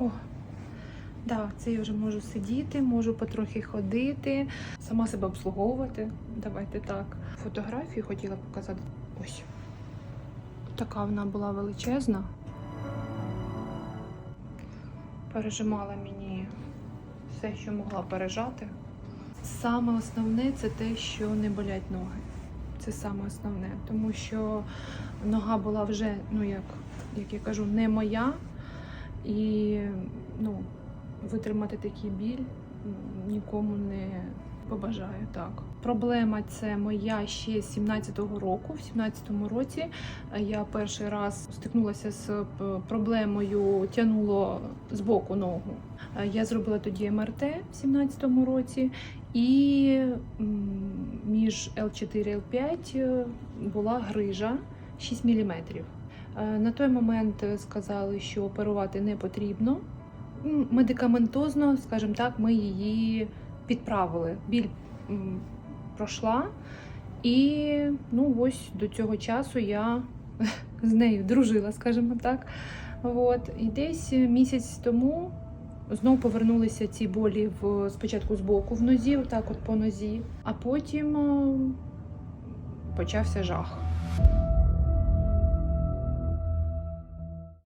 О, да, це я вже можу сидіти, можу потрохи ходити, сама себе обслуговувати. Давайте так. Фотографію хотіла показати. Ось. Така вона була величезна. Пережимала мені все, що могла пережати. Саме основне це те, що не болять ноги. Це саме основне, тому що нога була вже, ну як, як я кажу, не моя. І ну, витримати такий біль нікому не побажаю так. Проблема це моя ще з 17-го року. В 17-му році е, я перший раз стикнулася з проблемою тянуло з боку ногу. Е, Я зробила тоді МРТ в 17-му році, і між L4 і L5 е, була грижа 6 мм. На той момент е, сказали, що оперувати не потрібно. Медикаментозно, скажімо так, ми її підправили. Біль пройшла, і ну ось до цього часу я з нею дружила, скажімо так. От. І десь місяць тому знову повернулися ці болі в спочатку з боку в нозі, отак от по нозі, а потім е, почався жах.